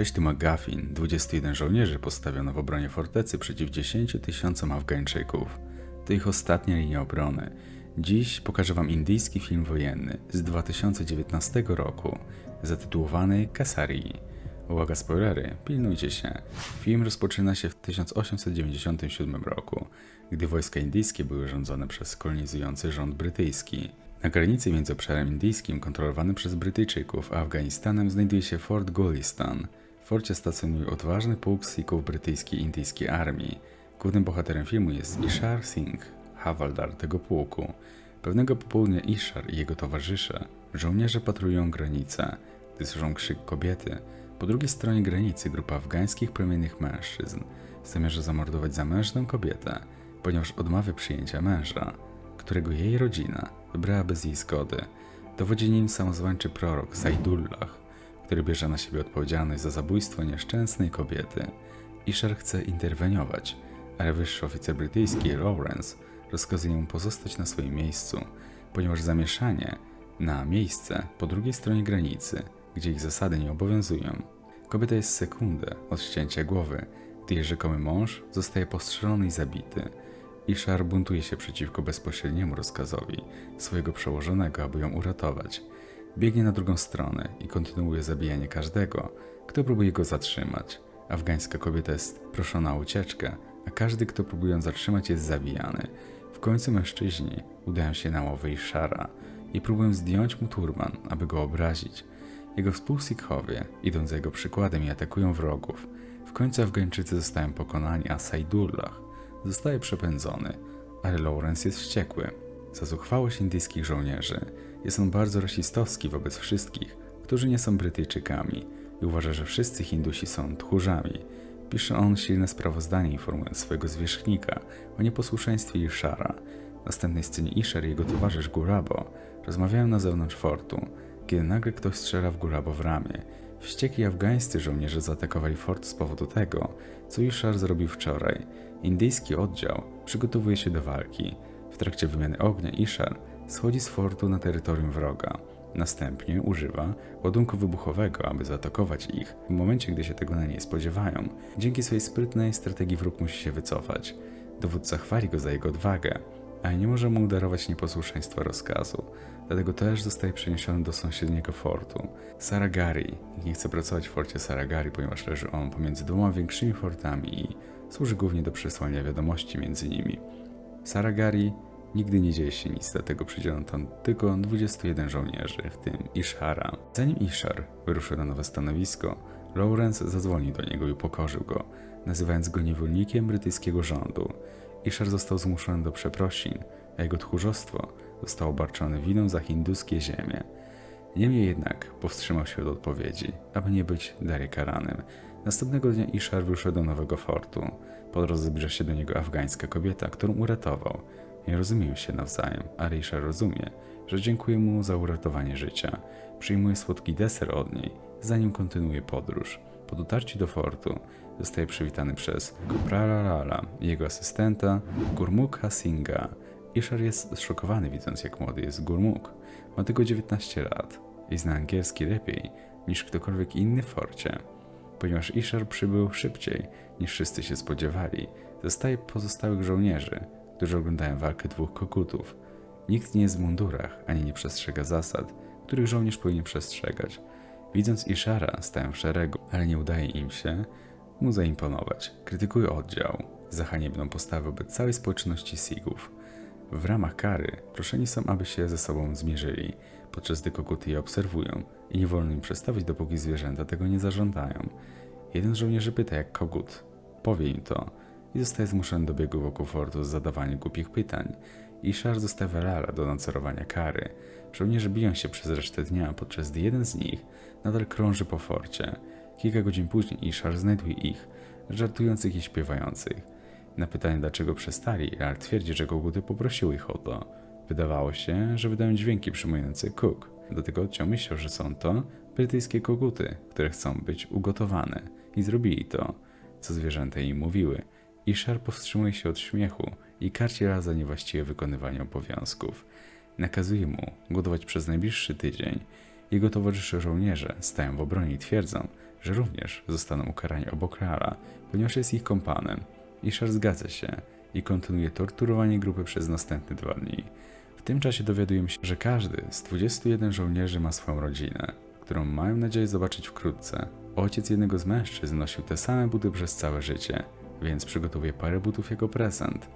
Cześć tu McGuffin. 21 żołnierzy postawiono w obronie fortecy przeciw 10 tysiącom Afgańczyków. To ich ostatnia linia obrony. Dziś pokażę wam indyjski film wojenny z 2019 roku, zatytułowany Kasari. Uwaga spoilery, pilnujcie się. Film rozpoczyna się w 1897 roku, gdy wojska indyjskie były rządzone przez kolonizujący rząd brytyjski. Na granicy między obszarem indyjskim kontrolowanym przez Brytyjczyków a Afganistanem znajduje się Fort Gulistan. Forcie stacjonuje odważny pułk Sikhów brytyjskiej indyjskiej armii. Głównym bohaterem filmu jest Ishar Singh, hawaldar tego pułku. Pewnego popołudnia Ishar i jego towarzysze, żołnierze patrolują granicę, gdy słyszą krzyk kobiety. Po drugiej stronie granicy grupa afgańskich plemiennych mężczyzn zamierza zamordować zamężną kobietę, ponieważ odmawia przyjęcia męża, którego jej rodzina wybrała bez jej zgody. Dowodzi nim samozwańczy prorok Saidullah, który bierze na siebie odpowiedzialność za zabójstwo nieszczęsnej kobiety. Ishar chce interweniować, ale wyższy oficer brytyjski Lawrence rozkazuje mu pozostać na swoim miejscu, ponieważ zamieszanie na miejsce po drugiej stronie granicy, gdzie ich zasady nie obowiązują. Kobieta jest sekundę od ścięcia głowy, gdy jej rzekomy mąż zostaje postrzelony i zabity. Ishar buntuje się przeciwko bezpośredniemu rozkazowi swojego przełożonego, aby ją uratować. Biegnie na drugą stronę i kontynuuje zabijanie każdego, kto próbuje go zatrzymać. Afgańska kobieta jest proszona o ucieczkę, a każdy, kto próbuje ją zatrzymać, jest zabijany. W końcu mężczyźni udają się na łowy Ishara i próbują zdjąć mu turban, aby go obrazić. Jego współsikhowie idą za jego przykładem i atakują wrogów. W końcu Afgańczycy zostają pokonani, a Saidullah zostaje przepędzony, ale Lawrence jest wściekły. Za zuchwałość indyjskich żołnierzy jest on bardzo rasistowski wobec wszystkich, którzy nie są Brytyjczykami i uważa, że wszyscy Hindusi są tchórzami. Pisze on silne sprawozdanie informując swojego zwierzchnika o nieposłuszeństwie Ishara. W następnej scenie Ishar i jego towarzysz Gurabo rozmawiają na zewnątrz fortu, kiedy nagle ktoś strzela w Gurabo w ramię. Wściekli afgańscy żołnierze zaatakowali fort z powodu tego, co Ishar zrobił wczoraj. Indyjski oddział przygotowuje się do walki. Trakcie wymiany ognia Ishar schodzi z fortu na terytorium wroga. Następnie używa ładunku wybuchowego, aby zaatakować ich w momencie, gdy się tego na nie spodziewają. Dzięki swojej sprytnej strategii wróg musi się wycofać. Dowódca chwali go za jego odwagę, ale nie może mu darować nieposłuszeństwa rozkazu. Dlatego też zostaje przeniesiony do sąsiedniego fortu. Saragari. Nie chce pracować w forcie Saragari, ponieważ leży on pomiędzy dwoma większymi fortami i służy głównie do przesłania wiadomości między nimi. Saragari nigdy nie dzieje się nic, dlatego przydzielono tam tylko 21 żołnierzy, w tym Ishara. Zanim Ishar wyruszył na nowe stanowisko, Lawrence zadzwonił do niego i upokorzył go, nazywając go niewolnikiem brytyjskiego rządu. Ishar został zmuszony do przeprosin, a jego tchórzostwo zostało obarczone winą za hinduskie ziemie. Niemniej jednak powstrzymał się od odpowiedzi, aby nie być dalej karanym. Następnego dnia Ishar wyruszył do nowego fortu. Po drodze zbliża się do niego afgańska kobieta, którą uratował. Nie rozumieją się nawzajem, Ishar rozumie, że dziękuję mu za uratowanie życia. Przyjmuje słodki deser od niej, zanim kontynuuje podróż. Po dotarciu do fortu zostaje przywitany przez Koprala Lala jego asystenta Gurmukha Singha. Ishar jest zszokowany widząc jak młody jest Gurmuk. Ma tylko 19 lat i zna angielski lepiej niż ktokolwiek inny w forcie. Ponieważ Ishar przybył szybciej niż wszyscy się spodziewali, zostaje pozostałych żołnierzy, którzy oglądają walkę dwóch kokutów. Nikt nie jest w mundurach ani nie przestrzega zasad, których żołnierz powinien przestrzegać. Widząc Ishara, stają w szeregu, ale nie udaje im się mu zaimponować. Krytykują oddział za haniebną postawę wobec całej społeczności Sigów. W ramach kary proszeni są, aby się ze sobą zmierzyli, podczas gdy koguty je obserwują i nie wolno im przestawić, dopóki zwierzęta tego nie zażądają. Jeden z żołnierzy pyta, jak kogut powie im to i zostaje zmuszony do biegu wokół fortu z zadawaniem głupich pytań. Ishar zostawia Lala do nadzorowania kary. Żołnierze biją się przez resztę dnia, podczas gdy jeden z nich nadal krąży po forcie. Kilka godzin później Ishar znajduje ich, żartujących i śpiewających. Na pytanie, dlaczego przestali, Lal twierdzi, że koguty poprosiły ich o to. Wydawało się, że wydają dźwięki przypominające kuk. Do tego odciął myślał, że są to brytyjskie koguty, które chcą być ugotowane. I zrobili to, co zwierzęta im mówiły. Ishar powstrzymuje się od śmiechu i karci Lal za niewłaściwe wykonywanie obowiązków. Nakazuje mu głodować przez najbliższy tydzień. Jego towarzysze żołnierze stają w obronie i twierdzą, że również zostaną ukarani obok Rara, ponieważ jest ich kompanem. Ishar zgadza się i kontynuuje torturowanie grupy przez następne dwa dni. W tym czasie dowiadujemy się, że każdy z 21 żołnierzy ma swoją rodzinę, którą mają nadzieję zobaczyć wkrótce. Ojciec jednego z mężczyzn nosił te same buty przez całe życie, więc przygotowuje parę butów jako prezent.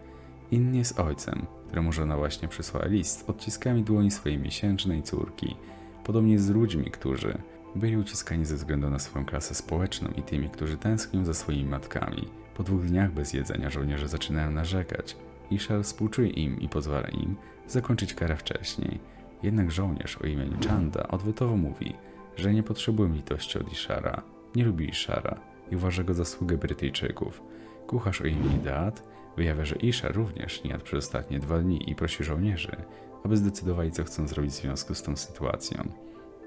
Inny jest ojcem, któremu żona właśnie przysłała list z odciskami dłoni swojej miesięcznej córki. Podobnie z ludźmi, którzy byli uciskani ze względu na swoją klasę społeczną i tymi, którzy tęsknią za swoimi matkami. Po dwóch dniach bez jedzenia żołnierze zaczynają narzekać. Ishar współczuje im i pozwala im zakończyć karę wcześniej. Jednak żołnierz o imieniu Chanda odwytowo mówi, że nie potrzebują litości od Ishara, nie lubi Ishara i uważa go za sługę Brytyjczyków. Kucharz o imieniu Daat wyjawia, że Ishar również nie jadł przez ostatnie dwa dni i prosi żołnierzy, aby zdecydowali, co chcą zrobić w związku z tą sytuacją.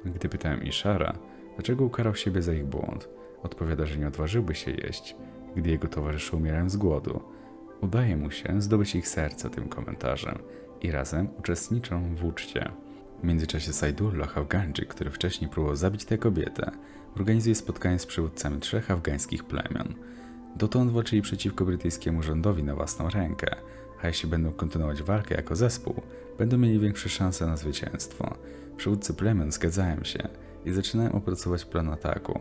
Gdy pytałem Ishara, dlaczego ukarał siebie za ich błąd, odpowiada, że nie odważyłby się jeść, gdy jego towarzysze umierają z głodu. Udaje mu się zdobyć ich serca tym komentarzem i razem uczestniczą w uczcie. W międzyczasie Saidullah Afgańczyk, który wcześniej próbował zabić tę kobietę, organizuje spotkanie z przywódcami trzech afgańskich plemion. Dotąd walczyli przeciwko brytyjskiemu rządowi na własną rękę, a jeśli będą kontynuować walkę jako zespół, będą mieli większe szanse na zwycięstwo. Przywódcy plemion zgadzają się i zaczynają opracować plan ataku.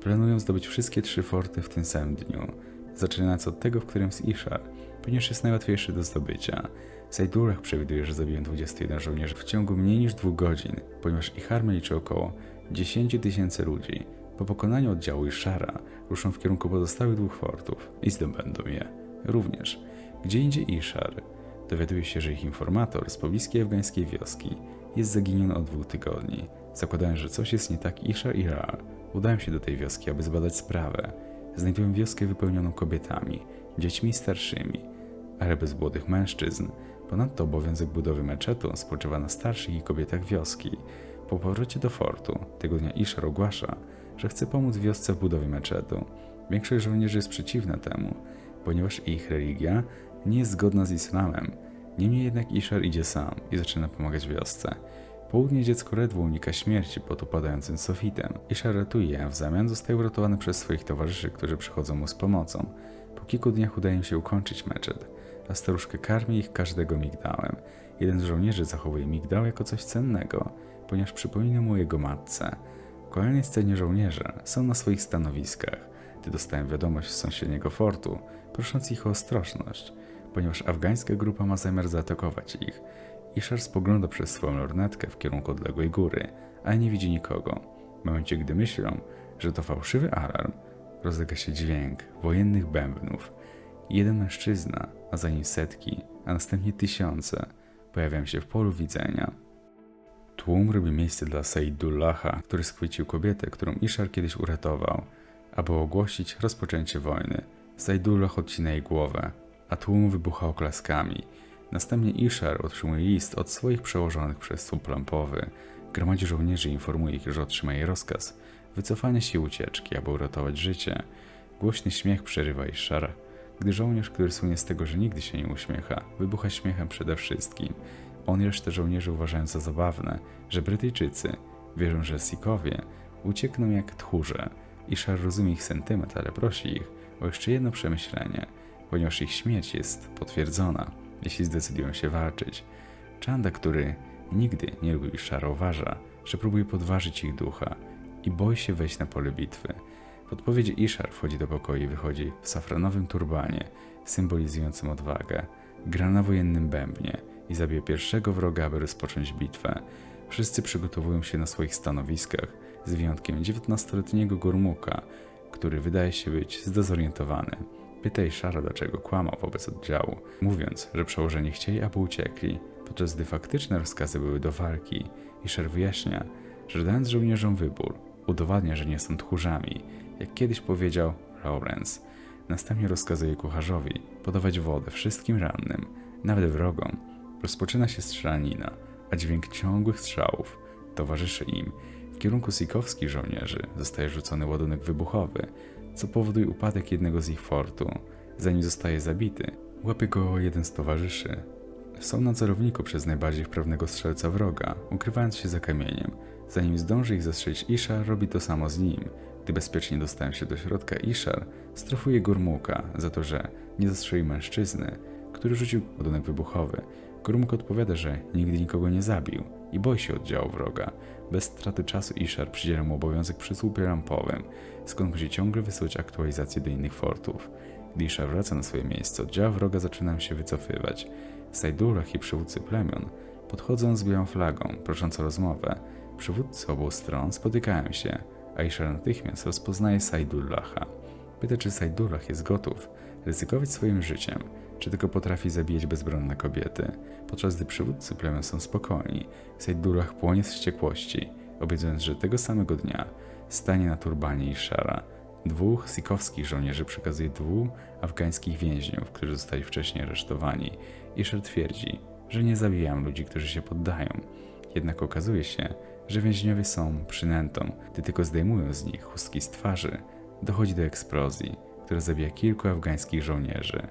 Planują zdobyć wszystkie trzy forty w tym samym dniu, zaczynając od tego, w którym jest Ishar, ponieważ jest najłatwiejszy do zdobycia. Saidullah przewiduje, że zabiją 21 żołnierzy w ciągu mniej niż dwóch godzin, ponieważ ich armia liczy około 10 tysięcy ludzi. Po pokonaniu oddziału Ishara ruszą w kierunku pozostałych dwóch fortów i zdobędą je. Również, gdzie indziej Ishar dowiaduje się, że ich informator z pobliskiej afgańskiej wioski jest zaginiony od dwóch tygodni. Zakładając, że coś jest nie tak, Ishar i Ra udają się do tej wioski, aby zbadać sprawę. Znajdują wioskę wypełnioną kobietami, dziećmi starszymi, ale bez młodych mężczyzn. Ponadto obowiązek budowy meczetu spoczywa na starszych i kobietach wioski. Po powrocie do fortu, tego dnia Ishar ogłasza, że chce pomóc wiosce w budowie meczetu. Większość żołnierzy jest przeciwna temu, ponieważ ich religia nie jest zgodna z islamem. Niemniej jednak Ishar idzie sam i zaczyna pomagać wiosce. Południe dziecko ledwo unika śmierci pod upadającym sofitem. Ishar ratuje, a w zamian zostaje uratowany przez swoich towarzyszy, którzy przychodzą mu z pomocą. Po kilku dniach udaje im się ukończyć meczet, a staruszkę karmi ich każdego migdałem. Jeden z żołnierzy zachowuje migdał jako coś cennego, ponieważ przypomina mu jego matce. Kolejnej scenie żołnierze są na swoich stanowiskach, gdy dostają wiadomość z sąsiedniego fortu, prosząc ich o ostrożność, ponieważ afgańska grupa ma zamiar zaatakować ich. Ishar spogląda przez swoją lornetkę w kierunku odległej góry, ale nie widzi nikogo. W momencie, gdy myślą, że to fałszywy alarm, rozlega się dźwięk wojennych bębnów. Jeden mężczyzna, a za nim setki, a następnie tysiące, pojawiają się w polu widzenia. Tłum robi miejsce dla Saidullaha, który schwycił kobietę, którą Ishar kiedyś uratował, aby ogłosić rozpoczęcie wojny. Saidullah odcina jej głowę, a tłum wybucha oklaskami. Następnie Ishar otrzymuje list od swoich przełożonych przez słup lampowy. Gromadzi żołnierzy i informuje ich, że otrzyma jej rozkaz wycofania się i ucieczki, aby uratować życie. Głośny śmiech przerywa Ishara, gdy żołnierz, który słynie z tego, że nigdy się nie uśmiecha, wybucha śmiechem przede wszystkim. On i resztę żołnierzy uważają za zabawne, że Brytyjczycy wierzą, że Sikowie uciekną jak tchórze. Ishar rozumie ich sentyment, ale prosi ich o jeszcze jedno przemyślenie, ponieważ ich śmierć jest potwierdzona, jeśli zdecydują się walczyć. Chanda, który nigdy nie lubił Ishara, uważa, że próbuje podważyć ich ducha i boi się wejść na pole bitwy. W odpowiedzi Ishar wchodzi do pokoju i wychodzi w safranowym turbanie, symbolizującym odwagę. Gra na wojennym bębnie i zabije pierwszego wroga, aby rozpocząć bitwę. Wszyscy przygotowują się na swoich stanowiskach, z wyjątkiem 19-letniego Gurmuka, który wydaje się być zdezorientowany. Pyta Ishara, dlaczego kłamał wobec oddziału, mówiąc, że przełożeni chcieli, aby uciekli, podczas gdy faktyczne rozkazy były do walki. Ishar wyjaśnia, że dając żołnierzom wybór, udowadnia, że nie są tchórzami, jak kiedyś powiedział Lawrence. Następnie rozkazuje kucharzowi podawać wodę wszystkim rannym, nawet wrogom. Rozpoczyna się strzelanina, a dźwięk ciągłych strzałów towarzyszy im. W kierunku sikowskich żołnierzy zostaje rzucony ładunek wybuchowy, co powoduje upadek jednego z ich fortu. Zanim zostaje zabity, łapie go jeden z towarzyszy. Są na celowniku przez najbardziej wprawnego strzelca wroga, ukrywając się za kamieniem. Zanim zdąży ich zastrzelić Isha, robi to samo z nim. Gdy bezpiecznie dostałem się do środka, Ishar strofuje Gurmuka za to, że nie zastrzelił mężczyzny, który rzucił ładunek wybuchowy. Gurmuk odpowiada, że nigdy nikogo nie zabił i boi się oddziału wroga. Bez straty czasu Ishar przydziela mu obowiązek przy słupie rampowym, skąd musi ciągle wysyłać aktualizacje do innych fortów. Gdy Ishar wraca na swoje miejsce, oddziały wroga zaczynają się wycofywać. Sajdullah i przywódcy plemion podchodzą z białą flagą, prosząc o rozmowę. Przywódcy obu stron spotykają się, a Ishar natychmiast rozpoznaje Saidullaha. Pyta, czy Saidullah jest gotów ryzykować swoim życiem, czy tylko potrafi zabijać bezbronne kobiety. Podczas gdy przywódcy plemion są spokojni, Saidullah płonie z wściekłości, obiecując, że tego samego dnia stanie na turbanie Ishara. Dwóch sikowskich żołnierzy przekazuje dwóch afgańskich więźniów, którzy zostali wcześniej aresztowani. Ishar twierdzi, że nie zabijają ludzi, którzy się poddają. Jednak okazuje się, że więźniowie są przynętą. Gdy tylko zdejmują z nich chustki z twarzy, dochodzi do eksplozji, która zabija kilku afgańskich żołnierzy.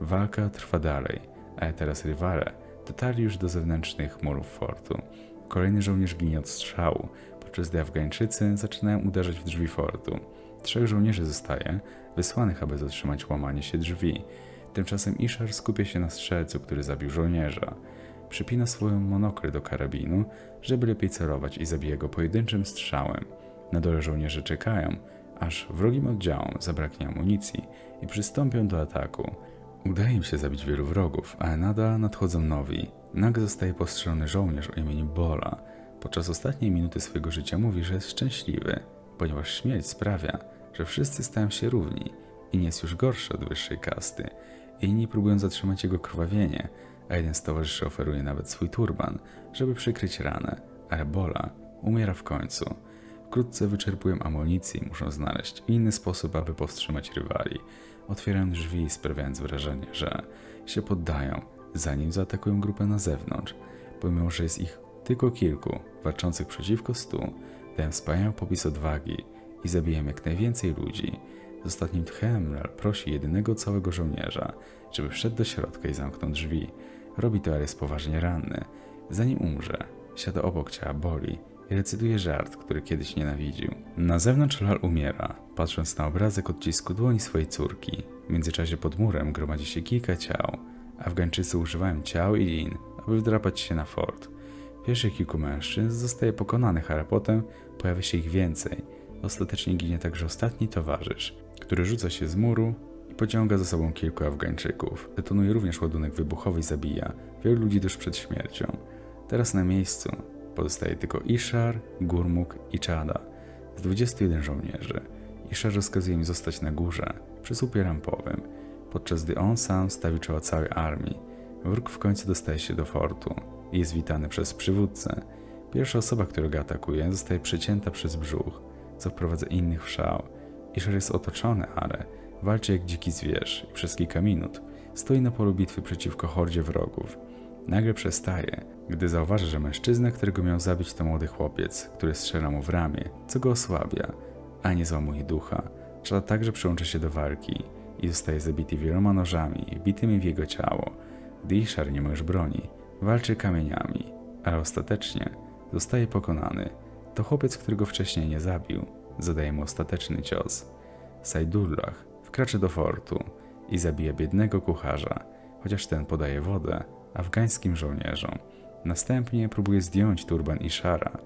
Walka trwa dalej, ale teraz rywale dotarli już do zewnętrznych murów fortu. Kolejny żołnierz ginie od strzału, podczas gdy Afgańczycy zaczynają uderzać w drzwi fortu. Trzech żołnierzy zostaje wysłanych, aby zatrzymać łamanie się drzwi. Tymczasem Ishar skupia się na strzelcu, który zabił żołnierza. Przypina swoją monokry do karabinu, żeby lepiej celować i zabija go pojedynczym strzałem. Na dole żołnierze czekają, aż wrogim oddziałom zabraknie amunicji i przystąpią do ataku. Udaje im się zabić wielu wrogów, ale nadal nadchodzą nowi. Nagle zostaje postrzelony żołnierz o imieniu Bola. Podczas ostatniej minuty swojego życia mówi, że jest szczęśliwy, ponieważ śmierć sprawia, że wszyscy stają się równi i nie jest już gorszy od wyższej kasty. Inni próbują zatrzymać jego krwawienie, a jeden z towarzyszy oferuje nawet swój turban, żeby przykryć ranę, ale Bola umiera w końcu. Wkrótce wyczerpują amunicję i muszą znaleźć inny sposób, aby powstrzymać rywali. Otwierają drzwi, sprawiając wrażenie, że się poddają, zanim zaatakują grupę na zewnątrz. Pomimo, że jest ich tylko kilku, walczących przeciwko stu, dają wspaniały popis odwagi i zabijają jak najwięcej ludzi. Z ostatnim tchem Lal prosi jedynego całego żołnierza, żeby wszedł do środka i zamknął drzwi. Robi to, ale jest poważnie ranny. Zanim umrze, siada obok ciała Boli i żart, który kiedyś nienawidził. Na zewnątrz Lal umiera, patrząc na obrazek odcisku dłoni swojej córki. W międzyczasie pod murem gromadzi się kilka ciał. Afgańczycy używają ciał i lin, aby wdrapać się na fort. Pierwszych kilku mężczyzn zostaje pokonanych, ale potem pojawia się ich więcej. Ostatecznie ginie także ostatni towarzysz, który rzuca się z muru i pociąga za sobą kilku Afgańczyków. Detonuje również ładunek wybuchowy i zabija wielu ludzi tuż przed śmiercią. Teraz na miejscu pozostaje tylko Ishar, Gurmuk i Czada z 21 żołnierzy. Ishar rozkazuje im zostać na górze, przy słupie rampowym, podczas gdy on sam stawi czoła całej armii. Wróg w końcu dostaje się do fortu i jest witany przez przywódcę. Pierwsza osoba, która go atakuje, zostaje przecięta przez brzuch, co wprowadza innych w szał. Ishar jest otoczony, ale walczy jak dziki zwierz i przez kilka minut stoi na polu bitwy przeciwko hordzie wrogów. Nagle przestaje, gdy zauważy, że mężczyzna, którego miał zabić, to młody chłopiec, który strzela mu w ramię, co go osłabia, a nie załamuje ducha. Czada także przyłącza się do walki i zostaje zabity wieloma nożami wbitymi w jego ciało. Gdy Ishar nie ma już broni, walczy kamieniami, ale ostatecznie zostaje pokonany. To chłopiec, którego wcześniej nie zabił, zadaje mu ostateczny cios. Saidullah wkracza do fortu i zabija biednego kucharza, chociaż ten podaje wodę afgańskim żołnierzom. Następnie próbuje zdjąć turban Ishara.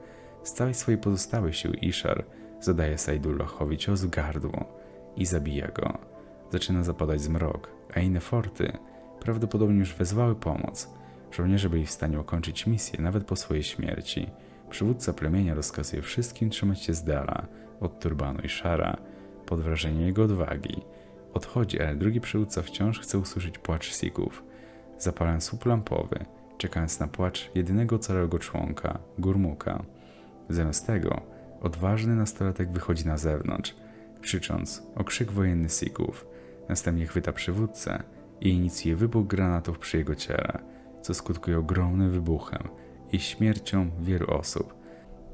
Z całej swojej pozostałej siły Ishar zadaje Saidullahowi cios w gardło i zabija go. Zaczyna zapadać zmrok, a inne forty prawdopodobnie już wezwały pomoc. Żołnierze byli w stanie ukończyć misję nawet po swojej śmierci. Przywódca plemienia rozkazuje wszystkim trzymać się z dala od turbanu Ishara pod wrażeniem jego odwagi. Odchodzi, ale drugi przywódca wciąż chce usłyszeć płacz Sikhów. Zapalając słup lampowy, czekając na płacz jedynego całego członka, Gurmuka. Zamiast tego, odważny nastolatek wychodzi na zewnątrz, krzycząc o krzyk wojenny Sikhów. Następnie chwyta przywódcę i inicjuje wybuch granatów przy jego ciele, co skutkuje ogromnym wybuchem i śmiercią wielu osób.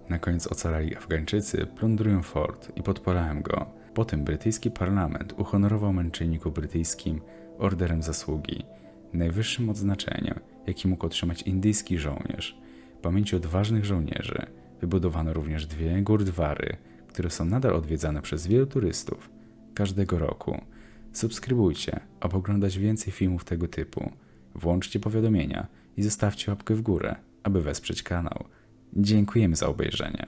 Na koniec ocalali Afgańczycy plądrują fort i podpalają go. Potem brytyjski parlament uhonorował męczenniku brytyjskim Orderem Zasługi, najwyższym odznaczeniem, jaki mógł otrzymać indyjski żołnierz. W pamięci odważnych żołnierzy wybudowano również dwie gurdwary, które są nadal odwiedzane przez wielu turystów każdego roku. Subskrybujcie, aby oglądać więcej filmów tego typu. Włączcie powiadomienia i zostawcie łapkę w górę, aby wesprzeć kanał. Dziękujemy za obejrzenie.